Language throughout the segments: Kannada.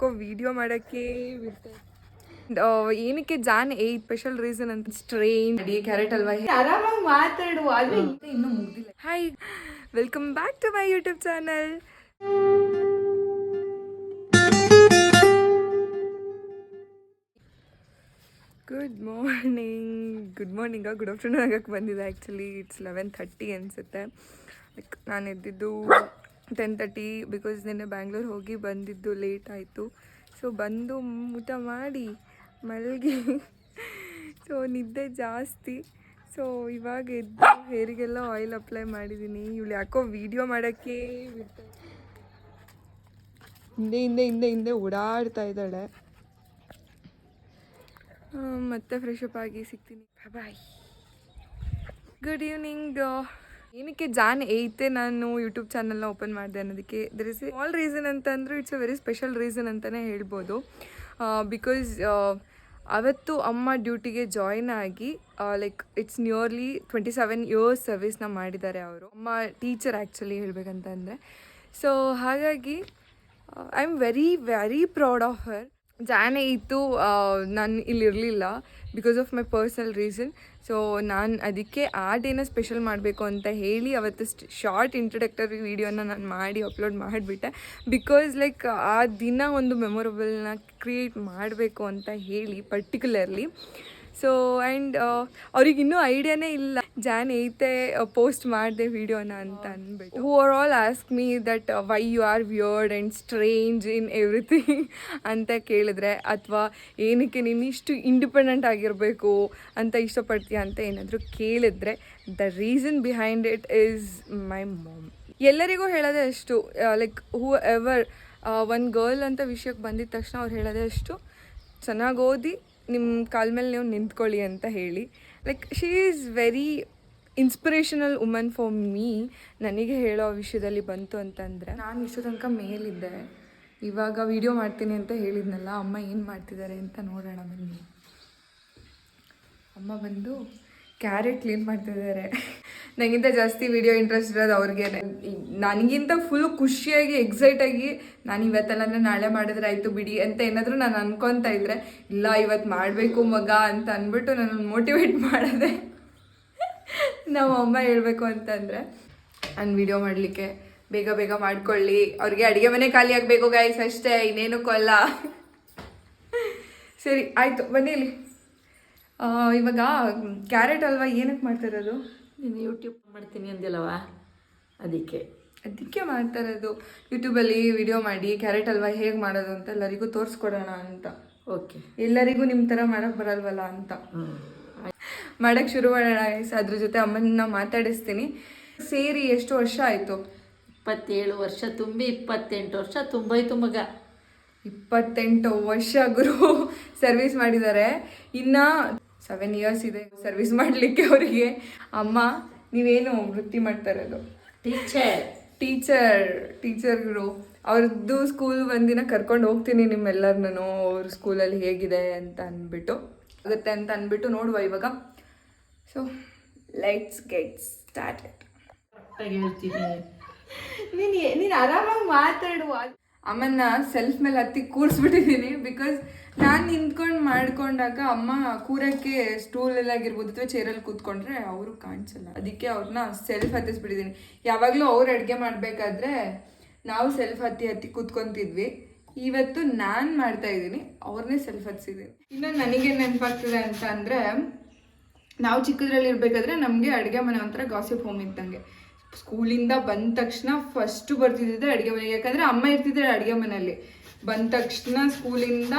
ಯಾಕೋ ವಿಡಿಯೋ ಮಾಡೋಕ್ಕೆ ಬಿಡ್ತಾರೆ ಏನಕ್ಕೆ ಜಾನ್ ಏ ಸ್ಪೆಷಲ್ ರೀಸನ್ ಅಂತ? ಸ್ಟ್ರೈನ್ ಕ್ಯಾರೆಟ್ ಅಲ್ವಾ? ಆರಾಮಾಗಿ ಮಾತಾಡು. ಆದ್ರೆ ಇನ್ನೂ ಮುಗ್ದಿಲ್ಲ. Hi welcome back to my YouTube channel good morning good morning good afternoon ಆಗಕ್ಕೆ ಬಂದಿದೆ. ಆ್ಯಕ್ಚುಲಿ ಇಟ್ಸ್ ಲೆವೆನ್ ಥರ್ಟಿ ಅನಿಸುತ್ತೆ. ಲೈಕ್ ನಾನು ಎದ್ದಿದ್ದು ಟೆನ್ ತರ್ಟಿ ಬಿಕಾಸ್ ನಿನ್ನೆ ಬ್ಯಾಂಗ್ಳೂರ್ ಹೋಗಿ ಬಂದಿದ್ದು ಲೇಟ್ ಆಯಿತು. ಸೊ ಬಂದು ಊಟ ಮಾಡಿ ಮಲಗಿ. ಸೊ ನಿದ್ದೆ ಜಾಸ್ತಿ. ಸೊ ಇವಾಗ ಎದ್ದು ಹೇರಿಗೆಲ್ಲ ಆಯಿಲ್ ಅಪ್ಲೈ ಮಾಡಿದ್ದೀನಿ ಇವಳು ಯಾಕೋ ವಿಡಿಯೋ ಮಾಡೋಕ್ಕೆ ಹಿಂದೆ ಹಿಂದೆ ಹಿಂದೆ ಹಿಂದೆ ಓಡಾಡ್ತಾ ಇದ್ದಾಳೆ. ಮತ್ತೆ ಫ್ರೆಶ್ ಅಪ್ ಆಗಿ ಸಿಗ್ತೀನಿ. ಬಾಯ್ ಗುಡ್ ಈವ್ನಿಂಗ್ ಏನಕ್ಕೆ ಜಾನ್ ಏಯ್ತೆ ನಾನು ಯೂಟ್ಯೂಬ್ ಚಾನಲ್ನ ಓಪನ್ ಮಾಡಿದೆ ಅನ್ನೋದಕ್ಕೆ? ದರ್ ಇಸ್ ಆಲ್ ರೀಸನ್ ಅಂತಂದ್ರೆ it's a very special reason ಅಂತಲೇ ಹೇಳ್ಬೋದು. ಬಿಕಾಸ್ ಅವತ್ತು ಅಮ್ಮ ಡ್ಯೂಟಿಗೆ ಜಾಯ್ನ್ ಆಗಿ like it's nearly twenty seven years ಸರ್ವಿಸ್ನ ಮಾಡಿದ್ದಾರೆ ಅವರು. ಅಮ್ಮ ಟೀಚರ್ ಆ್ಯಕ್ಚುಲಿ ಹೇಳ್ಬೇಕಂತಂದರೆ. ಸೊ ಹಾಗಾಗಿ I am very very proud of her ಜಾನೇ ಇತ್ತು ನಾನು ಇಲ್ಲಿ ಇರಲಿಲ್ಲ because of my personal reason so ನಾನು ಅದಕ್ಕೆ ಆ ಡೇನ ಸ್ಪೆಷಲ್ ಮಾಡಬೇಕು ಅಂತ ಹೇಳಿ ಅವತ್ತು ಶಾರ್ಟ್ ಇಂಟ್ರೊಡಕ್ಟರಿ ವೀಡಿಯೋನ ನಾನು ಮಾಡಿ ಅಪ್ಲೋಡ್ ಮಾಡಿಬಿಟ್ಟೆ. ಬಿಕಾಸ್ ಲೈಕ್ ಆ ದಿನ ಒಂದು ಮೆಮೊರಬಲ್ನ ಕ್ರಿಯೇಟ್ ಮಾಡಬೇಕು ಅಂತ ಹೇಳಿ ಪರ್ಟಿಕ್ಯುಲರ್ಲಿ ಸೊ ಆ್ಯಂಡ್ ಅವ್ರಿಗೆ ಇನ್ನೂ ಐಡಿಯಾನೇ ಇಲ್ಲ. ಜಾನ್ ಐತೆ ಪೋಸ್ಟ್ ಮಾಡಿದೆ ವಿಡಿಯೋನ ಅಂತ ಅಂದ್ಬಿಟ್ಟು who are all ask me that why you are weird and strange in everything ಅಂತ ಕೇಳಿದ್ರೆ ಅಥವಾ ಏನಕ್ಕೆ ನೀನು ಇಷ್ಟು ಇಂಡಿಪೆಂಡೆಂಟ್ ಆಗಿರಬೇಕು ಅಂತ ಇಷ್ಟಪಡ್ತೀಯ ಅಂತ ಏನಾದರೂ ಕೇಳಿದ್ರೆ the reason behind it is my mom ಎಲ್ಲರಿಗೂ ಹೇಳೋದೇ ಅಷ್ಟು ಲೈಕ್ ಹೂ ಎವರ್ ಒಂದು ಗರ್ಲ್ ಅಂತ ವಿಷಯಕ್ಕೆ ಬಂದಿದ ತಕ್ಷಣ ಅವ್ರು ಹೇಳೋದೇ ಅಷ್ಟು. ಚೆನ್ನಾಗಿ ಓದಿ ನಿಮ್ಮ ಕಾಲ ಮೇಲೆ ನೀವು ನಿಂತ್ಕೊಳ್ಳಿ ಅಂತ ಹೇಳಿ. Like she is very inspirational woman for me ನನಗೆ ಹೇಳೋ ವಿಷಯದಲ್ಲಿ ಬಂತು ಅಂತಂದರೆ, ನಾನು ಇಷ್ಟು ತನಕ ಮೇಲಿದ್ದೆ. ಇವಾಗ ವಿಡಿಯೋ ಮಾಡ್ತೀನಿ ಅಂತ ಹೇಳಿದ್ನಲ್ಲ, ಅಮ್ಮ ಏನು ಮಾಡ್ತಿದ್ದಾರೆ ಅಂತ ನೋಡೋಣ ಬನ್ನಿ. ಅಮ್ಮ ಬಂದು ಕ್ಯಾರೆಟ್ ಕ್ಲೀನ್ ಮಾಡ್ತಿದ್ದಾರೆ ನನಗಿಂತ ಜಾಸ್ತಿ ವಿಡಿಯೋ ಇಂಟ್ರೆಸ್ಟ್ ಇರೋದು ಅವ್ರಿಗೆ ನನಗಿಂತ ಫುಲ್ ಖುಷಿಯಾಗಿ ಎಕ್ಸೈಟಾಗಿ ನಾನು ಇವತ್ತಲ್ಲ ಅಂದರೆ ನಾಳೆ ಮಾಡಿದ್ರೆ ಆಯಿತು ಬಿಡಿ ಅಂತ ಏನಾದರೂ ನಾನು ಅನ್ಕೊತಾ ಇದ್ದರೆ ಇಲ್ಲ ಇವತ್ತು ಮಾಡಬೇಕು ಮಗ ಅಂತ ಅಂದ್ಬಿಟ್ಟು ನಾನು ಮೋಟಿವೇಟ್ ಮಾಡಿದೆ ನಮ್ಮ ಅಮ್ಮ ಹೇಳಬೇಕು ಅಂತಂದರೆ, ನಾನು ವಿಡಿಯೋ ಮಾಡಲಿಕ್ಕೆ ಬೇಗ ಬೇಗ ಮಾಡ್ಕೊಳ್ಳಿ. ಅವ್ರಿಗೆ ಅಡುಗೆ ಮನೆ ಖಾಲಿ ಆಗಬೇಕು ಗಾಯ್ಸ್ ಅಷ್ಟೇ, ಇನ್ನೇನು ಕೊಲ್ಲ. ಸರಿ, ಆಯಿತು, ಬನ್ನಿ ಇಲ್ಲಿ. ಇವಾಗ ಕ್ಯಾರೆಟ್ ಅಲ್ವಾ ಏನಕ್ಕೆ ಮಾಡ್ತಿರೋದು? ನೀನು ಯೂಟ್ಯೂಬ್ ಮಾಡ್ತೀನಿ ಅಂದಿಲ್ಲವ ಅದಕ್ಕೆ. ಅದಕ್ಕೆ ಮಾಡ್ತಾ ಇರೋದು ಯೂಟ್ಯೂಬಲ್ಲಿ ವಿಡಿಯೋ ಮಾಡಿ ಕ್ಯಾರೆಟ್ ಅಲ್ವಾ ಹೇಗೆ ಮಾಡೋದು ಅಂತ ಎಲ್ಲರಿಗೂ ತೋರಿಸ್ಕೊಡೋಣ ಅಂತ. ಓಕೆ ಎಲ್ಲರಿಗೂ ನಿಮ್ಮ ಥರ ಮಾಡೋಕ್ಕೆ ಬರಲ್ವಲ್ಲ ಅಂತ. ಮಾಡೋಕ್ಕೆ ಶುರು ಮಾಡೋಣ ಸರ್ ಅದ್ರ ಜೊತೆ ಅಮ್ಮನ ಮಾತಾಡಿಸ್ತೀನಿ. ಸೇರಿ ಎಷ್ಟು ವರ್ಷ ಆಯಿತು? ಇಪ್ಪತ್ತೇಳು ವರ್ಷ ತುಂಬಿ ಇಪ್ಪತ್ತೆಂಟು ವರ್ಷ ತುಂಬಾಯ್ತು ಮಗ. ಇಪ್ಪತ್ತೆಂಟು ವರ್ಷ ಗುರು. ಸರ್ವಿಸ್ ಮಾಡಿದ್ದಾರೆ. ಇನ್ನು ಸೆವೆನ್ ಇಯರ್ಸ್ ಇದೆ ಸರ್ವಿಸ್ ಮಾಡಲಿಕ್ಕೆ ಅವರಿಗೆ. ಅಮ್ಮ ನೀವೇನು ವೃತ್ತಿ ಮಾಡ್ತಾ ಇರೋದು? ಟೀಚರ್ ಟೀಚರ್ ಟೀಚರ್ಗಳು ಅವ್ರದ್ದು ಸ್ಕೂಲ್ ಒಂದಿನ ಕರ್ಕೊಂಡು ಹೋಗ್ತೀನಿ ನಿಮ್ಮೆಲ್ಲರನ್ನೂ. ಅವ್ರ ಸ್ಕೂಲಲ್ಲಿ ಹೇಗಿದೆ ಅಂತ ಅಂದ್ಬಿಟ್ಟು. ಆಗುತ್ತೆ ಅಂತ ಅಂದ್ಬಿಟ್ಟು ನೋಡುವ ಇವಾಗ. ಸೊ ಲೈಟ್ಸ್ ಗೆಟ್ ಸ್ಟಾರ್ಟೆಡ್ ನೀನು ನೀನು ಆರಾಮಾಗಿ ಮಾತಾಡುವ. ಅಮ್ಮನ ಸೆಲ್ಫ್ ಮೇಲೆ ಹತ್ತಿ ಕೂರಿಸ್ಬಿಟ್ಟಿದ್ದೀನಿ ಬಿಕಾಸ್ ನಾನು ನಿಂತ್ಕೊಂಡು ಮಾಡ್ಕೊಂಡಾಗ ಅಮ್ಮ ಕೂರಕ್ಕೆ ಸ್ಟೂಲಲ್ಲಿ ಆಗಿರ್ಬೋದು ಅಥವಾ ಚೇರಲ್ಲಿ ಕೂತ್ಕೊಂಡ್ರೆ ಅವರು ಕಾಣಿಸಲ್ಲ. ಅದಕ್ಕೆ ಅವ್ರನ್ನ ಸೆಲ್ಫ್ ಹತ್ತಿಸ್ಬಿಟ್ಟಿದ್ದೀನಿ. ಯಾವಾಗಲೂ ಅವ್ರು ಅಡುಗೆ ಮಾಡಬೇಕಾದ್ರೆ ನಾವು ಸೆಲ್ಫ್ ಹತ್ತಿ ಹತ್ತಿ ಕೂತ್ಕೊಂತಿದ್ವಿ. ಇವತ್ತು ನಾನು ಮಾಡ್ತಾ ಇದ್ದೀನಿ ಅವ್ರನ್ನೇ ಸೆಲ್ಫ್ ಹತ್ತಿಸಿದ್ದೀನಿ ಇನ್ನು ನನಗೆ ನೆನಪಾಗ್ತದೆ ಅಂತ ಅಂದರೆ ನಾವು ಚಿಕ್ಕದ್ರಲ್ಲಿ ಇರಬೇಕಾದ್ರೆ ನಮಗೆ ಅಡುಗೆ ಮನೆ ಒಂಥರ ಗಾಸಿಪ್ ಹೋಮ್ ಇದ್ದಂಗೆ. ಸ್ಕೂಲಿಂದ ಬಂದ ತಕ್ಷಣ ಫಸ್ಟು ಬರ್ತಿದ್ದಿದ್ದೆ ಅಡುಗೆ ಮನೆಗೆ. ಯಾಕಂದರೆ ಅಮ್ಮ ಇರ್ತಿದ್ದಾಳೆ ಅಡುಗೆ ಮನೆಯಲ್ಲಿ. ಬಂದ ತಕ್ಷಣ ಸ್ಕೂಲಿಂದ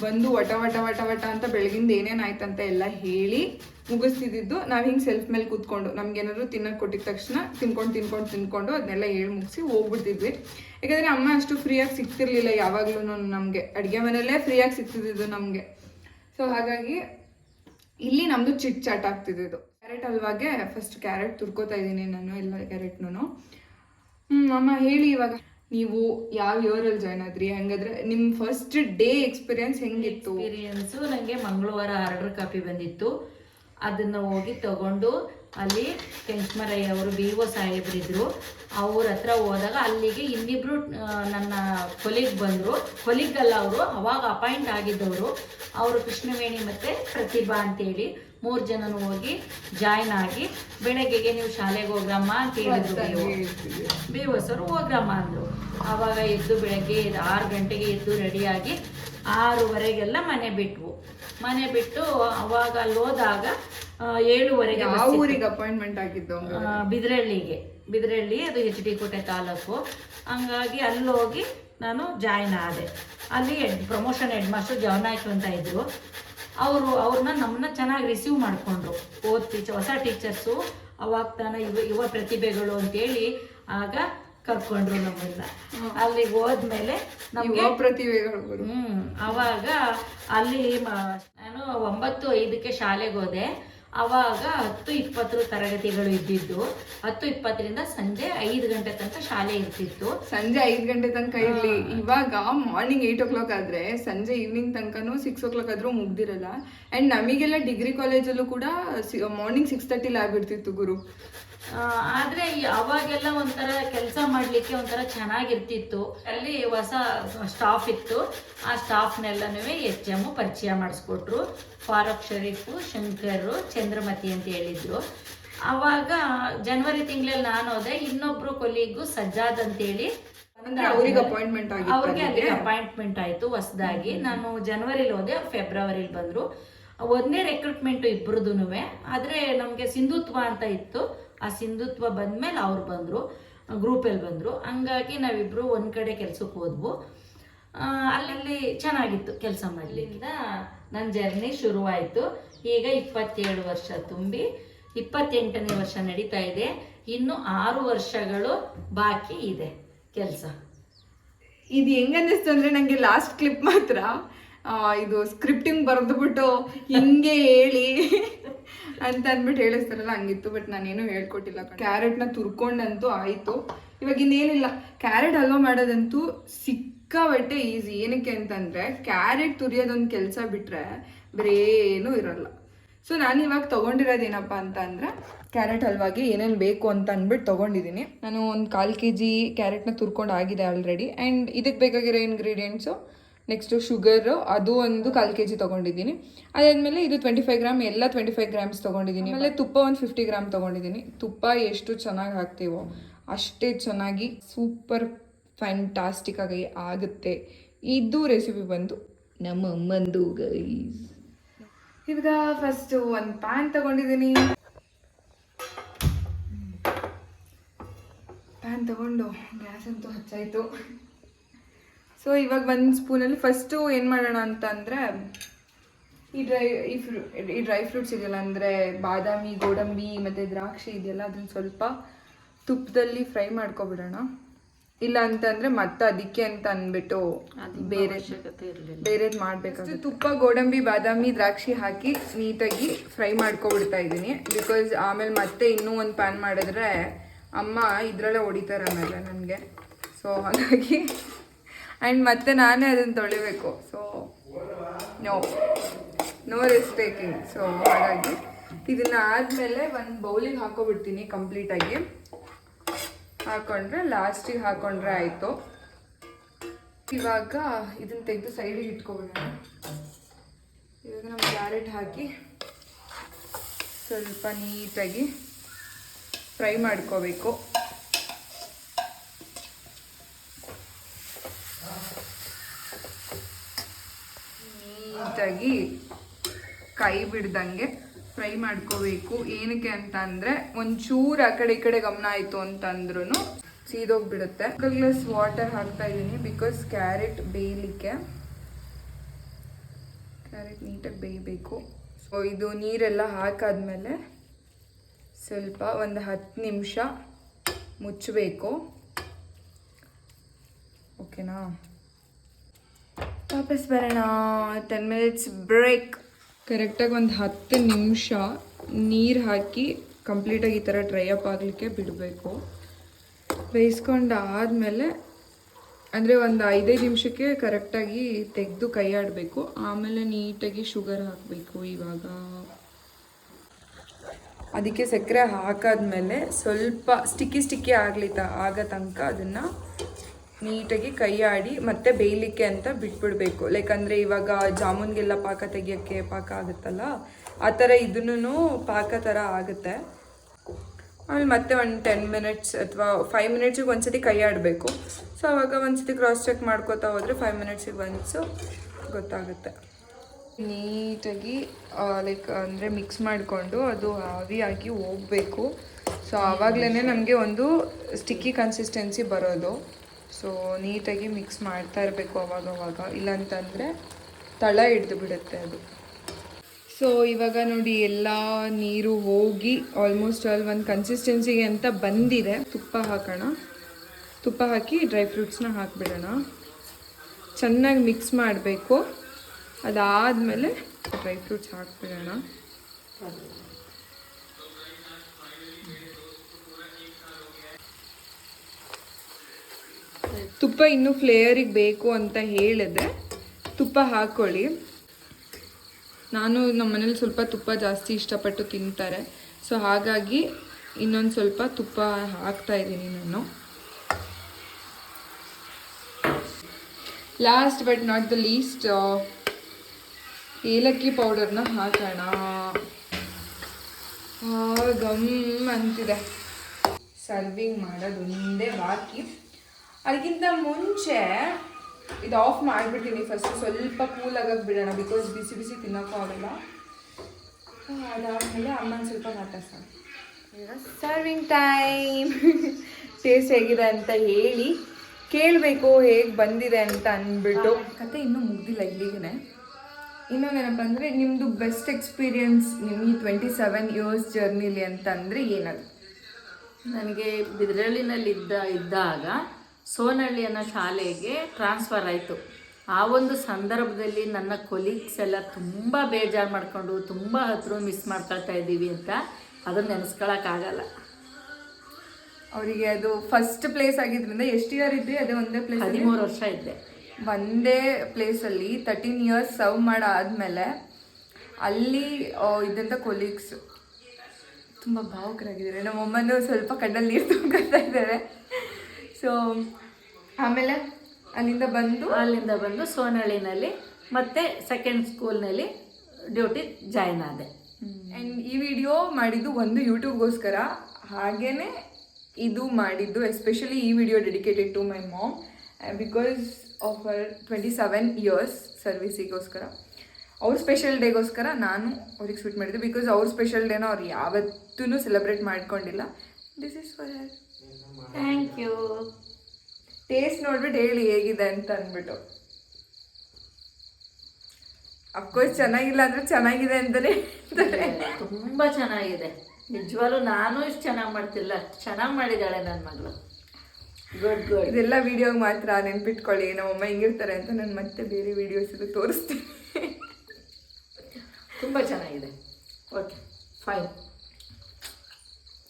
ಬಂದು ವಟ ವಟ ವಟ ವಟ ಅಂತ ಬೆಳಗಿಂದ ಏನೇನು ಆಯ್ತಂತ ಎಲ್ಲ ಹೇಳಿ ಮುಗಿಸ್ತಿದ್ದು ನಾವು ಹಿಂಗೆ ಸೆಲ್ಫ್ ಮೇಲೆ ಕೂತ್ಕೊಂಡು, ನಮ್ಗೆ ಏನಾದ್ರು ತಿನ್ನೋಕೆ ಕೊಟ್ಟಿದ ತಕ್ಷಣ ತಿನ್ಕೊಂಡು ತಿನ್ಕೊಂಡು ತಿನ್ಕೊಂಡು ಅದನ್ನೆಲ್ಲ ಹೇಳಿ ಮುಗಿಸಿ ಹೋಗ್ಬಿಡ್ತಿದ್ವಿ. ಯಾಕಂದರೆ ಅಮ್ಮ ಅಷ್ಟು ಫ್ರೀಯಾಗಿ ಸಿಗ್ತಿರ್ಲಿಲ್ಲ ಯಾವಾಗಲೂ ನಮಗೆ. ಅಡುಗೆ ಮನೆಯಲ್ಲೇ ಫ್ರೀಯಾಗಿ ಸಿಗ್ತಿದ್ದು ನಮಗೆ. ಸೊ ಹಾಗಾಗಿ ಇಲ್ಲಿ ನಮ್ದು ಚಿಟ್ ಚಾಟ್ ಆಗ್ತಿದ್ದು ಕ್ಯಾರೆಟ್ ಹಲ್ವಾಗೆ ಫಸ್ಟ್ ಕ್ಯಾರೆಟ್ ತುರ್ಕೋತಾ ಇದ್ದೀನಿ ನಾನು, ಎಲ್ಲ ಕ್ಯಾರೆಟ್ನು ಅಮ್ಮ ಹೇಳಿ ಇವಾಗ. ನೀವು ಯಾವ ಇಯರಲ್ಲಿ ಜಾಯ್ನ್ ಆದ್ರಿ? ಹಂಗಾದ್ರೆ ನಿಮ್ ಫಸ್ಟ್ ಡೇ ಎಕ್ಸ್ಪೀರಿಯನ್ಸ್ ಹೆಂಗಿತ್ತು? ಎಕ್ಸ್ಪೀರಿಯನ್ಸು ನನಗೆ ಮಂಗಳವಾರ ಆರ್ಡರ್ ಕಾಪಿ ಬಂದಿತ್ತು. ಅದನ್ನು ಹೋಗಿ ತಗೊಂಡು ಅಲ್ಲಿ ಕೆಂಚಮರಯ್ಯ ಅವರು ಬಿ ಒ ಸಾಹೇಬ್ರಿದ್ರು. ಅವ್ರ ಹತ್ರ ಹೋದಾಗ ಅಲ್ಲಿಗೆ ಇನ್ನಿಬ್ರು ನನ್ನ ಕೊಲಿಗ್ ಬಂದರು. ಕೊಲಿಗಲ್ಲ ಅವರು, ಅವಾಗ ಅಪಾಯಿಂಟ್ ಆಗಿದ್ದವರು. ಅವರು ಕೃಷ್ಣವೇಣಿ ಮತ್ತು ಪ್ರತಿಭಾ ಅಂತೇಳಿ. ಮೂರು ಜನನು ಹೋಗಿ ಜಾಯ್ನ್ ಆಗಿ ಬೆಳಗ್ಗೆಗೆ ನೀವು ಶಾಲೆಗೆ ಹೋಗ್ರಮ್ಮ ಅಂತ ಹೇಳಿದ್ರು ಬಿ ಹೊಸರು ಸರ್ ಹೋಗ್ರಮ್ಮ ಅಂದರು. ಆವಾಗ ಎದ್ದು ಬೆಳಗ್ಗೆ ಆರು ಗಂಟೆಗೆ ಎದ್ದು ರೆಡಿಯಾಗಿ ಆರೂವರೆಗೆಲ್ಲ ಮನೆ ಬಿಟ್ವು. ಮನೆ ಬಿಟ್ಟು ಅವಾಗ ಅಲ್ಲಿ ಹೋದಾಗ ಏಳುವರೆಗೆ. ಊರಿಗೆ ಅಪಾಯಿಂಟ್ಮೆಂಟ್ ಆಗಿದ್ದು ಬಿದ್ರಳ್ಳಿಗೆ ಬಿದ್ರಳ್ಳಿ ಅದು ಎಚ್ ಡಿ ಕೋಟೆ ತಾಲೂಕು. ಹಂಗಾಗಿ ಅಲ್ಲಿ ಹೋಗಿ ನಾನು ಜಾಯ್ನ್ ಆದೆ. ಅಲ್ಲಿ ಹೆಡ್ ಪ್ರಮೋಷನ್ ಹೆಡ್ ಮಾಸ್ಟರ್ ಜವನಾಯ್ತು ಅಂತ ಇದ್ರು. ಅವರು ಅವ್ರನ್ನ ನಮ್ಮನ್ನ ಚೆನ್ನಾಗಿ ರಿಸೀವ್ ಮಾಡಿಕೊಂಡ್ರು. ಓದ್ ಟೀಚರ್ ಹೊಸ ಟೀಚರ್ಸು ಅವಾಗ ತಾನ ಯುವ ಯುವ ಪ್ರತಿಭೆಗಳು ಅಂತೇಳಿ ಆಗ ಕರ್ಕೊಂಡ್ರು ನಮ್ಮನ್ನ. ಅಲ್ಲಿಗೆ ಹೋದ್ಮೇಲೆ ನಮ್ಗೆ ಪ್ರತಿಭೆಗಳು ಹ್ಮ್ ಅವಾಗ ಅಲ್ಲಿ ನಾನು ಒಂಬತ್ತು ಐದಕ್ಕೆ ಶಾಲೆಗೆ ಹೋದೆ. ಅವಾಗ ಹತ್ತು ಇಪ್ಪತ್ತರ ತರಗತಿಗಳು ಇದ್ದಿದ್ದು ಹತ್ತು ಇಪ್ಪತ್ತರಿಂದ ಸಂಜೆ ಐದು ಗಂಟೆ ತನಕ ಶಾಲೆ ಇರ್ತಿತ್ತು. ಸಂಜೆ ಐದು ಗಂಟೆ ತನಕ ಇರ್ಲಿ. ಇವಾಗ ಮಾರ್ನಿಂಗ್ ಏಟ್ ಓ ಕ್ಲಾಕ್ ಆದ್ರೆ ಸಂಜೆ ಈವ್ನಿಂಗ್ ತನಕನೂ ಸಿಕ್ಸ್ ಓ ಕ್ಲಾಕ್ ಆದ್ರೂ ಮುಗ್ದಿರಲ್ಲ. ಅಂಡ್ ನಮಗೆಲ್ಲ ಡಿಗ್ರಿ ಕಾಲೇಜಲ್ಲೂ ಕೂಡ ಮಾರ್ನಿಂಗ್ ಸಿಕ್ಸ್ ತರ್ಟಿ ಲ್ಯಾಬ್ ಇರ್ತಿತ್ತು ಗುರು. ಆದ್ರೆ ಅವಾಗೆಲ್ಲ ಒಂಥರ ಕೆಲಸ ಮಾಡ್ಲಿಕ್ಕೆ ಒಂಥರ ಚೆನ್ನಾಗಿರ್ತಿತ್ತು. ಅಲ್ಲಿ ಹೊಸ ಸ್ಟಾಫ್ ಇತ್ತು. ಆ ಸ್ಟಾಫ್ನೆಲ್ಲನೂ ಎಚ್ ಎಂ ಪರಿಚಯ ಮಾಡಿಸ್ಕೊಟ್ರು. ಫಾರೂಕ್ ಶರೀಫು ಶಂಕರ್ ಚಂದ್ರಮತಿ ಅಂತ ಹೇಳಿದ್ರು. ಅವಾಗ ಜನವರಿ ತಿಂಗಳಲ್ಲಿ ನಾನು ಹೋದೆ. ಇನ್ನೊಬ್ರು ಕೊಲಿಗೂ ಸಜ್ಜಾದ್ ಅಂತೇಳಿ ಹೇಳಿ. ಅವ್ರಿಗೆ ಅಪಾಯಿಂಟ್ಮೆಂಟ್ ಅವ್ರಿಗೆ ಅಪಾಯಿಂಟ್ಮೆಂಟ್ ಆಯ್ತು ಹೊಸದಾಗಿ. ನಾನು ಜನವರಿಲಿ ಹೋದೆ ಅವ್ರು ಫೆಬ್ರವರಿಲಿ ಬಂದ್ರು. ಒಂದನೇ ರೆಕ್ರೂಟ್ಮೆಂಟ್ ಇಬ್ರದುನು ಆದ್ರೆ ನಮ್ಗೆ ಸಿಂಧುತ್ವ ಅಂತ ಇತ್ತು. ಆ ಸಿಂಧುತ್ವ ಬಂದ್ಮೇಲೆ ಅವ್ರು ಬಂದರು, ಗ್ರೂಪಲ್ಲಿ ಬಂದ್ರು. ಹಂಗಾಗಿ ನಾವಿಬ್ರು ಒಂದು ಕಡೆ ಕೆಲ್ಸಕ್ಕೆ ಹೋದ್ವು. ಅಲ್ಲಲ್ಲಿ ಚೆನ್ನಾಗಿತ್ತು ಕೆಲಸ ಮಾಡಲಿಕ್ಕಿಂತ ನನ್ನ ಜರ್ನಿ ಶುರುವಾಯಿತು. ಈಗ ಇಪ್ಪತ್ತೇಳು ವರ್ಷ ತುಂಬಿ ಇಪ್ಪತ್ತೆಂಟನೇ ವರ್ಷ ನಡೀತಾ ಇದೆ. ಇನ್ನು ಆರು ವರ್ಷಗಳು ಬಾಕಿ ಇದೆ ಕೆಲಸ. ಇದು ಹೆಂಗನ್ನಿಸ್ತು ಅಂದ್ರೆ ನಂಗೆ ಲಾಸ್ಟ್ ಕ್ಲಿಪ್ ಮಾತ್ರ ಇದು ಸ್ಕ್ರಿಪ್ಟಿಂಗ್ ಬರೆದ್ಬಿಟ್ಟು ಹಿಂಗೆ ಹೇಳಿ. ಅಂತ ಅಂದ್ಬಿಟ್ಟು ಹೇಳಿಸ್ತಾರಲ್ಲ, ಹಂಗಿತ್ತು ಬಟ್ ನಾನೇನು ಹೇಳ್ಕೊಟ್ಟಿಲ್ಲ ಕ್ಯಾರೆಟ್ನ ತುರ್ಕೊಂಡಂತೂ ಆಯಿತು. ಇವಾಗ ಇನ್ನೇನಿಲ್ಲ. ಕ್ಯಾರೆಟ್ ಹಲ್ವಾ ಮಾಡೋದಂತೂ ಸಿಕ್ಕಾಬಟ್ಟೆ ಈಸಿ ಏನಕ್ಕೆ ಅಂತಂದ್ರೆ ಕ್ಯಾರೆಟ್ ತುರಿಯೋದೊಂದು ಕೆಲಸ ಬಿಟ್ರೆ ಬೇರೆ ಇರಲ್ಲ. ಸೊ ನಾನು ಇವಾಗ ತೊಗೊಂಡಿರೋದೇನಪ್ಪ ಅಂತ ಅಂದರೆ ಕ್ಯಾರೆಟ್ ಹಲ್ವಾಗೆ ಏನೇನು ಬೇಕು ಅಂತ ಅಂದ್ಬಿಟ್ಟು ತೊಗೊಂಡಿದ್ದೀನಿ. ನಾನು ಒಂದು ಕಾಲು ಕೆ ಜಿ ಕ್ಯಾರೆಟ್ನ ತುರ್ಕೊಂಡು ಆಗಿದೆ ಆಲ್ರೆಡಿ ಆ್ಯಂಡ್ ಇದಕ್ಕೆ ಬೇಕಾಗಿರೋ ಇಂಗ್ರೀಡಿಯೆಂಟ್ಸು ನೆಕ್ಸ್ಟು ಶುಗರು ಅದು ಒಂದು ಕಾಲು ಕೆ ಜಿ ತೊಗೊಂಡಿದ್ದೀನಿ. ಅದಾದಮೇಲೆ ಇದು ಟ್ವೆಂಟಿ ಫೈವ್ ಗ್ರಾಮ್ ಎಲ್ಲ ಟ್ವೆಂಟಿ ಫೈವ್ ಗ್ರಾಮ್ಸ್ ತೊಗೊಂಡಿದ್ದೀನಿ. ಆಮೇಲೆ ತುಪ್ಪ ಒಂದು ಫಿಫ್ಟಿ ಗ್ರಾಮ್ ತೊಗೊಂಡಿದ್ದೀನಿ. ತುಪ್ಪ ಎಷ್ಟು ಚೆನ್ನಾಗಿ ಹಾಕ್ತೀವೋ ಅಷ್ಟೇ ಚೆನ್ನಾಗಿ ಸೂಪರ್ ಫ್ಯಾಂಟಾಸ್ಟಿಕ್ ಆಗಿ ಆಗುತ್ತೆ. ಇದು ರೆಸಿಪಿ ಬಂದು ನಮ್ಮ ಅಮ್ಮಂದು ಗೈಸ್ ಇವಾಗ ಫಸ್ಟ್ ಒಂದು ಪ್ಯಾನ್ ತಗೊಂಡಿದ್ದೀನಿ. ಪ್ಯಾನ್ ತಗೊಂಡು ಗ್ಯಾಸ್ ಅಂತೂ ಹಚ್ಚಾಯಿತು. ಸೊ ಇವಾಗ ಒಂದು ಸ್ಪೂನಲ್ಲಿ ಫಸ್ಟು ಏನು ಮಾಡೋಣ ಅಂತ ಅಂದರೆ ಈ ಡ್ರೈ ಈ ಫ್ರೂ ಈ ಡ್ರೈ ಫ್ರೂಟ್ಸ್ ಇದೆಯಲ್ಲ ಅಂದರೆ ಬಾದಾಮಿ ಗೋಡಂಬಿ ಮತ್ತು ದ್ರಾಕ್ಷಿ ಇದೆಯಲ್ಲ ಅದನ್ನು ಸ್ವಲ್ಪ ತುಪ್ಪದಲ್ಲಿ ಫ್ರೈ ಮಾಡ್ಕೊಬಿಡೋಣ. ಇಲ್ಲ ಅಂತಂದರೆ ಮತ್ತೆ ಅದಕ್ಕೆ ಅಂತ ಅಂದ್ಬಿಟ್ಟು ಬೇರೆ ಬೇರೆ ಬೇರೆದು ಮಾಡಬೇಕಾಗುತ್ತೆ. ತುಪ್ಪ ಗೋಡಂಬಿ ಬಾದಾಮಿ ದ್ರಾಕ್ಷಿ ಹಾಕಿ ನೀಟಾಗಿ ಫ್ರೈ ಮಾಡ್ಕೊಬಿಡ್ತಾ ಇದ್ದೀನಿ. ಬಿಕಾಸ್ ಆಮೇಲೆ ಮತ್ತೆ ಇನ್ನೂ ಒಂದು ಪ್ಯಾನ್ ಮಾಡಿದ್ರೆ ಅಮ್ಮ ಇದರಲ್ಲೇ ಹೊಡಿತಾರೆ ಆಮೇಲೆ ನನಗೆ. ಸೊ ಹಾಗಾಗಿ ಆ್ಯಂಡ್ ಮತ್ತೆ ನಾನೇ ಅದನ್ನು ತೊಳಿಬೇಕು. So no no risk taking so ಹಾಗಾಗಿ ಇದನ್ನ ಆದಮೇಲೆ ಒಂದು ಬೌಲಿಗೆ ಹಾಕೋಬಿಡ್ತೀನಿ ಕಂಪ್ಲೀಟಾಗಿ ಹಾಕೊಂಡ್ರೆ ಲಾಸ್ಟಿಗೆ ಹಾಕೊಂಡ್ರೆ ಆಯಿತು. ಇವಾಗ ಇದನ್ನ ತೆಗೆದು ಸೈಡಿಗೆ ಇಟ್ಕೊಬಿಡೋಣ. ಇವಾಗ ನಾವು ಕ್ಯಾರೆಟ್ ಹಾಕಿ ಸ್ವಲ್ಪ ನೀಟಾಗಿ ಫ್ರೈ ಮಾಡ್ಕೋಬೇಕು. ನೀಟಾಗಿ ಕೈ ಬಿಡ್ದಂಗೆ ಫ್ರೈ ಮಾಡ್ಕೋಬೇಕು. ಏನಕ್ಕೆ ಅಂತ ಅಂದರೆ ಒಂಚೂರು ಆ ಕಡೆ ಈ ಕಡೆ ಗಮನ ಆಯಿತು ಅಂತಂದ್ರೂ ಸೀದೋಗ್ಬಿಡುತ್ತೆ. ಗ್ಲಾಸ್ ವಾಟರ್ ಹಾಕ್ತಾ ಇದ್ದೀನಿ ಬಿಕಾಸ್ ಕ್ಯಾರೆಟ್ ಬೇಯಲಿಕ್ಕೆ. ಕ್ಯಾರೆಟ್ ನೀಟಾಗಿ ಬೇಯಬೇಕು. ಸೊ ಇದು ನೀರೆಲ್ಲ ಹಾಕಾದ್ಮೇಲೆ ಸ್ವಲ್ಪ ಒಂದು ಹತ್ತು ನಿಮಿಷ ಮುಚ್ಚಬೇಕು ಓಕೆನಾ ವಾಪಸ್ ಬರೋಣ. ಟೆನ್ ಮಿನಿಟ್ಸ್ ಬ್ರೇಕ್ ಕರೆಕ್ಟಾಗಿ ಒಂದು ಹತ್ತು ನಿಮಿಷ ನೀರು ಹಾಕಿ ಕಂಪ್ಲೀಟಾಗಿ ಈ ಥರ ಡ್ರೈ ಅಪ್ ಆಗಲಿಕ್ಕೆ ಬಿಡಬೇಕು. ಬೇಯಿಸ್ಕೊಂಡು ಆದಮೇಲೆ ಅಂದರೆ ಒಂದು ಐದೈದು ನಿಮಿಷಕ್ಕೆ ಕರೆಕ್ಟಾಗಿ ತೆಗೆದು ಕೈ ಆಡಬೇಕು. ಆಮೇಲೆ ನೀಟಾಗಿ ಶುಗರ್ ಹಾಕಬೇಕು ಇವಾಗ. ಅದಕ್ಕೆ ಸಕ್ಕರೆ ಹಾಕಾದ್ಮೇಲೆ ಸ್ವಲ್ಪ ಸ್ಟಿಕ್ಕಿ ಸ್ಟಿಕ್ಕಿ ಆಗಲಿ ತ ಆಗೋ ತನಕ ಅದನ್ನು ನೀಟಾಗಿ ಕೈ ಆಡಿ ಮತ್ತೆ ಬೇಯಲಿಕ್ಕೆ ಅಂತ ಬಿಟ್ಬಿಡ್ಬೇಕು. ಲೈಕ್ ಅಂದರೆ ಇವಾಗ ಜಾಮೂನ್ಗೆಲ್ಲ ಪಾಕ ತೆಗಿಯೋಕ್ಕೆ ಪಾಕ ಆಗುತ್ತಲ್ಲ, ಆ ಥರ ಇದನ್ನು ಪಾಕ ಥರ ಆಗುತ್ತೆ. ಆಮೇಲೆ ಮತ್ತೆ ಒಂದು ಟೆನ್ ಮಿನಿಟ್ಸ್ ಅಥವಾ ಫೈವ್ ಮಿನಿಟ್ಸಿಗೆ ಒಂದ್ಸತಿ ಕೈ ಆಡಬೇಕು ಸೊ ಅವಾಗ ಒಂದ್ಸತಿ ಕ್ರಾಸ್ ಚೆಕ್ ಮಾಡ್ಕೋತಾ ಹೋದರೆ ಫೈವ್ ಮಿನಿಟ್ಸಿಗೆ ಒನ್ಸು ಗೊತ್ತಾಗುತ್ತೆ. ನೀಟಾಗಿ ಲೈಕ್ ಅಂದರೆ ಮಿಕ್ಸ್ ಮಾಡಿಕೊಂಡು ಅದು ಆವಿಯಾಗಿ ಹೋಗಬೇಕು. ಸೊ ಆವಾಗಲೇ ನಮಗೆ ಒಂದು ಸ್ಟಿಕ್ಕಿ ಕನ್ಸಿಸ್ಟೆನ್ಸಿ ಬರೋದು. ಸೊ ನೀಟಾಗಿ ಮಿಕ್ಸ್ ಮಾಡ್ತಾ ಇರಬೇಕು ಅವಾಗವಾಗ. ಅವಾಗ ಇಲ್ಲಾಂತಂದರೆ ತಳ ಹಿಡ್ದು ಬಿಡುತ್ತೆ ಅದು. ಸೊ ಇವಾಗ ನೋಡಿ ಎಲ್ಲ ನೀರು ಹೋಗಿ ಆಲ್ಮೋಸ್ಟ್ ಆಲ್ ಒಂದು ಕನ್ಸಿಸ್ಟೆನ್ಸಿಗೆ ಅಂತ ಬಂದಿದೆ. ತುಪ್ಪ ಹಾಕೋಣ. ತುಪ್ಪ ಹಾಕಿ ಡ್ರೈ ಫ್ರೂಟ್ಸ್ನ ಹಾಕಿಬಿಡೋಣ. ಚೆನ್ನಾಗಿ ಮಿಕ್ಸ್ ಮಾಡಬೇಕು. ಅದಾದಮೇಲೆ ಡ್ರೈ ಫ್ರೂಟ್ಸ್ ಹಾಕ್ಬಿಡೋಣ. ತುಪ್ಪ ಇನ್ನೂ ಫ್ಲೇಯರಿಗೆ ಬೇಕು ಅಂತ ಹೇಳಿದ್ರೆ ತುಪ್ಪ ಹಾಕ್ಕೊಳ್ಳಿ ನಾನು ನಮ್ಮ ಮನೇಲಿ ಸ್ವಲ್ಪ ತುಪ್ಪ ಜಾಸ್ತಿ ಇಷ್ಟಪಟ್ಟು ತಿಂತಾರೆ. ಸೊ, ಹಾಗಾಗಿ ಇನ್ನೊಂದು ಸ್ವಲ್ಪ ತುಪ್ಪ ಹಾಕ್ತಾ ಇದ್ದೀನಿ ನಾನು. Last but not the least ಏಲಕ್ಕಿ ಪೌಡರ್ನ ಹಾಕೋಣ. ಗಮ್ ಅಂತಿದೆ. ಸರ್ವಿಂಗ್ ಮಾಡೋದು ಒಂದೇ ಬಾಕಿ. ಅದಕ್ಕಿಂತ ಮುಂಚೆ ಇದು ಆಫ್ ಮಾಡಿಬಿಡ್ತೀನಿ ಫಸ್ಟ್ ಸ್ವಲ್ಪ ಕೂಲ್ ಆಗಕ್ಕೆ ಬಿಡೋಣ ಬಿಕಾಸ್ ಬಿಸಿ ಬಿಸಿ ತಿನ್ನೋಕ್ಕೂ ಆಗಲ್ಲ. ಅದಾದಮೇಲೆ ಅಮ್ಮನ ಸ್ವಲ್ಪ ಮಾತಾಡ್ಸೋಣ ಸರ್ವಿಂಗ್ ಟೈಮ್ ಟೇಸ್ಟ್ ಹೇಗಿದೆ ಅಂತ ಹೇಳಿ ಕೇಳಬೇಕು ಹೇಗೆ ಬಂದಿದೆ ಅಂತ ಅಂದ್ಬಿಟ್ಟು. ಕತೆ ಇನ್ನೂ ಮುಗ್ದಿಲ್ಲ ಇಲ್ಲಿಗೇನೆ. ಇನ್ನೊಂದೇನಪ್ಪ ಅಂದರೆ ನಿಮ್ಮದು ಬೆಸ್ಟ್ ಎಕ್ಸ್ಪೀರಿಯನ್ಸ್ ನಿಮ್ಮ ಈ ಟ್ವೆಂಟಿ ಸೆವೆನ್ ಇಯರ್ಸ್ ಜರ್ನಿಲಿ ಅಂತಂದರೆ ಏನದು? ನನಗೆ ಬಿದ್ರಳ್ಳಿನಲ್ಲಿದ್ದ ಇದ್ದಾಗ ಸೋನಹಳ್ಳಿ ಅನ್ನೋ ಶಾಲೆಗೆ ಟ್ರಾನ್ಸ್ಫರ್ ಆಯಿತು. ಆ ಒಂದು ಸಂದರ್ಭದಲ್ಲಿ ನನ್ನ ಕೊಲೀಗ್ಸ್ ಎಲ್ಲ ತುಂಬ ಬೇಜಾರು ಮಾಡಿಕೊಂಡು ತುಂಬ ಹತ್ರ ಮಿಸ್ ಮಾಡ್ಕೊಳ್ತಾ ಇದ್ದೀವಿ ಅಂತ ಅದನ್ನು ನೆನೆಸ್ಕೊಳಕ್ಕಾಗಲ್ಲ ಅವರಿಗೆ ಅದು ಫಸ್ಟ್ ಪ್ಲೇಸ್ ಆಗಿದ್ರಿಂದ ಎಷ್ಟು ಇಯರ್ ಇದ್ರಿ? ಅದೇ ಒಂದೇ ಪ್ಲೇಸ್ ಹದಿಮೂರು ವರ್ಷ ಇದ್ದೆ. ಒಂದೇ ಪ್ಲೇಸಲ್ಲಿ ತರ್ಟೀನ್ ಇಯರ್ಸ್ ಸರ್ವ್ ಮಾಡಾದಮೇಲೆ ಅಲ್ಲಿ ಇದ್ದಂಥ ಕೊಲೀಗ್ಸು ತುಂಬ ಭಾವುಕರಾಗಿದ್ದಾರೆ. ನಮ್ಮಮ್ಮನೂ ಸ್ವಲ್ಪ ಕಣ್ಣಲ್ಲಿ ನೀರು ತುಂಬ್ಕೊಳ್ತಾ ಇದ್ದಾರೆ. ಸೊ ಆಮೇಲೆ ಅಲ್ಲಿಂದ ಬಂದು ಅಲ್ಲಿಂದ ಬಂದು ಸೋನಹಳ್ಳಿನಲ್ಲಿ ಮತ್ತೆ ಸೆಕೆಂಡ್ ಸ್ಕೂಲ್ನಲ್ಲಿ ಡ್ಯೂಟಿ ಜಾಯ್ನ್ ಆದೆ. ಆ್ಯಂಡ್ ಈ ವಿಡಿಯೋ ಮಾಡಿದ್ದು ಒಂದು ಯೂಟ್ಯೂಬ್ಗೋಸ್ಕರ ಹಾಗೇ ಇದು ಮಾಡಿದ್ದು ಎಸ್ಪೆಷಲಿ ಈ video dedicated to my mom because of our twenty seven years ಸರ್ವಿಸಿಗೋಸ್ಕರ ಅವ್ರ ಸ್ಪೆಷಲ್ ಡೇಗೋಸ್ಕರ ನಾನು ಅವ್ರಿಗೆ ಸ್ವೀಟ್ ಮಾಡಿದ್ದು ಬಿಕಾಸ್ ಅವ್ರ ಸ್ಪೆಷಲ್ ಡೇನ ಅವ್ರು ಯಾವತ್ತೂ ಸೆಲೆಬ್ರೇಟ್ ಮಾಡ್ಕೊಂಡಿಲ್ಲ. This is for her thank you taste ನೋಡ್ಬಿಟ್ಟು ಹೇಳಿ ಹೇಗಿದೆ ಅಂತ ಅಂದ್ಬಿಟ್ಟು. ಅಫ್ಕೋರ್ಸ್ ಚೆನ್ನಾಗಿಲ್ಲ ಅಂದ್ರೆ ಚೆನ್ನಾಗಿದೆ ಅಂತಲೇ ಹೇಳ್ತಾರೆ ತುಂಬ ಚೆನ್ನಾಗಿದೆ. ನಿಜವಾಗ್ಲೂ ನಾನು ಇಷ್ಟು ಚೆನ್ನಾಗಿ ಮಾಡ್ತಿಲ್ಲ. ಚೆನ್ನಾಗಿ ಮಾಡಿದ್ದಾಳೆ ನನ್ನ ಮಗಳು. ಗುಡ್ ಗುಡ್ ಇದೆಲ್ಲ ವಿಡಿಯೋಗೆ ಮಾತ್ರ ನೆನ್ಪಿಟ್ಕೊಳ್ಳಿ. ನಮ್ಮಮ್ಮ ಹೆಂಗಿರ್ತಾರೆ ಅಂತ ನಾನು ಮತ್ತೆ ಬೇರೆ ವಿಡಿಯೋಸ್ ಇದು ತೋರಿಸ್ತೀನಿ. ತುಂಬ ಚೆನ್ನಾಗಿದೆ. ಓಕೆ ಫೈನ್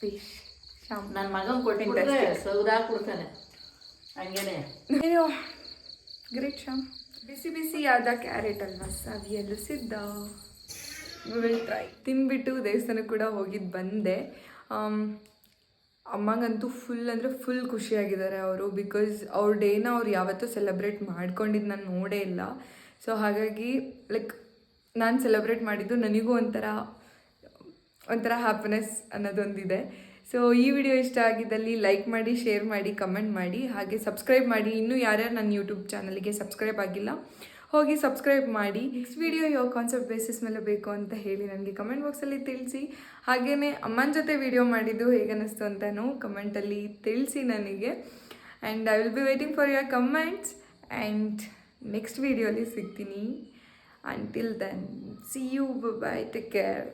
ಫಿಶ್ ನನ್ನ ಮಗನ್ ಕೊಟ್ಟಿದ್ದೆ ಸೌದಾ ಕೊಡ್ತಾನೆ ಹಂಗೇನೆ. ಗ್ರೇಟ್ ಶಾಮ್ ಬಿಸಿ ಬಿಸಿ ಆದ ಕ್ಯಾರೆಟ್ ಅಲ್ವಾ ಸವಿಯಲು ಸಿದ್ಧ? ವಿಲ್ ಟ್ರೈ ತಿನ್ಬಿಟ್ಟು ದೇವಸ್ಥಾನಕ್ಕೆ ಕೂಡ ಹೋಗಿದ್ದು ಬಂದೆ. ಅಮ್ಮಂಗಂತೂ ಫುಲ್ ಅಂದರೆ ಫುಲ್ ಖುಷಿಯಾಗಿದ್ದಾರೆ ಅವರು ಬಿಕಾಸ್ ಅವ್ರ ಡೇನ ಅವ್ರು ಯಾವತ್ತೂ ಸೆಲೆಬ್ರೇಟ್ ಮಾಡ್ಕೊಂಡಿದ್ದು ನಾನು ನೋಡೇ ಇಲ್ಲ. ಸೊ ಹಾಗಾಗಿ ಲೈಕ್ ನಾನು ಸೆಲೆಬ್ರೇಟ್ ಮಾಡಿದ್ದು ನನಗೂ ಒಂಥರ ಒಂಥರ ಹ್ಯಾಪಿನೆಸ್ ಅನ್ನೋದೊಂದಿದೆ. ಸೊ ಈ ವಿಡಿಯೋ ಇಷ್ಟ ಆಗಿದ್ದಲ್ಲಿ ಲೈಕ್ ಮಾಡಿ ಶೇರ್ ಮಾಡಿ ಕಮೆಂಟ್ ಮಾಡಿ, ಹಾಗೆ ಸಬ್ಸ್ಕ್ರೈಬ್ ಮಾಡಿ. ಇನ್ನೂ ಯಾರ್ಯಾರು ನನ್ನ ಯೂಟ್ಯೂಬ್ ಚಾನಲ್ಗೆ ಸಬ್ಸ್ಕ್ರೈಬ್ ಆಗಿಲ್ಲ, ಹೋಗಿ ಸಬ್ಸ್ಕ್ರೈಬ್ ಮಾಡಿ. ನೆಕ್ಸ್ಟ್ ವಿಡಿಯೋ ಯಾವ ಕಾನ್ಸೆಪ್ಟ್ ಬೇಸಿಸ್ ಮೇಲೆ ಬೇಕು ಅಂತ ಹೇಳಿ ನನಗೆ ಕಮೆಂಟ್ ಬಾಕ್ಸಲ್ಲಿ ತಿಳಿಸಿ. ಹಾಗೆಯೇ ಅಮ್ಮನ ಜೊತೆ ವಿಡಿಯೋ ಮಾಡಿದ್ದು ಹೇಗೆ ಅನ್ನಿಸ್ತು ಅಂತಲೂ ಕಮೆಂಟಲ್ಲಿ ತಿಳಿಸಿ ನನಗೆ. And I will be waiting for your comments and next ವಿಡಿಯೋಲಿ ಸಿಗ್ತೀನಿ. Until then see you bye take care